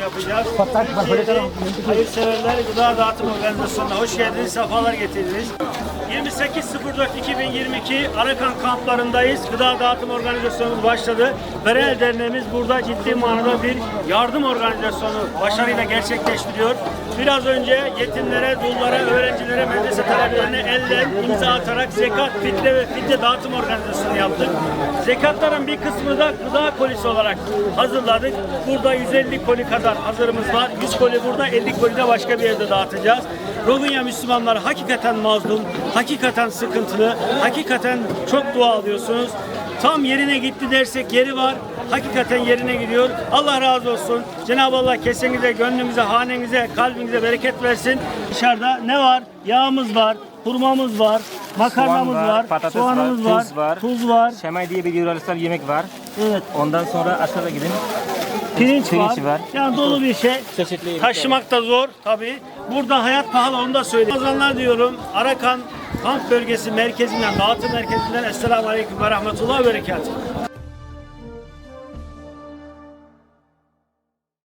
yapacağız. Hayırseverler Gıda Dağıtım Organizasyonu'na hoş geldiniz, sefalar getirdiniz. 28.04.2022 Arakan kamplarındayız. Gıda Dağıtım Organizasyonumuz başladı. Berel Derneğimiz burada ciddi manada bir yardım organizasyonu başarıyla gerçekleştiriyor. Biraz önce yetimlere, dullara, öğrencilere, medrese talebelerine elle imza atarak zekat, fitre ve fidye dağıtım organizasyonu yaptık. Zekatların bir kısmını da gıda kolisi olarak hazırladık. Burada 150 koli kadar hazırımız var. 100 koli burada, 50 koli de başka bir yerde dağıtacağız. Rogunya Müslümanlar hakikaten mazlum, hakikaten sıkıntılı, hakikaten çok dua alıyorsunuz. Tam yerine gitti dersek yeri var. Hakikaten yerine gidiyor. Allah razı olsun. Cenab-ı Allah kesenize, gönlümüze, hanenize, kalbinize bereket versin. Dışarıda ne var? Yağımız var, hurmamız var, makarnamız Soğan var, patates soğanımız var, var, tuz var. tuz var. Şemay diye bir yöresel yemek var. Evet. Ondan sonra aşağıda gidin. Pirinç, Pirinç var. var. Yani dolu bir şey. Çeşitli yemekler Taşımak da zor tabii. Burada hayat pahalı onu da söyleyeyim. Ramazanlar diyorum. Arakan kamp bölgesi merkezinden, dağıtım merkezinden Esselamu Aleyküm ve Rahmetullah ve Berekatuhu.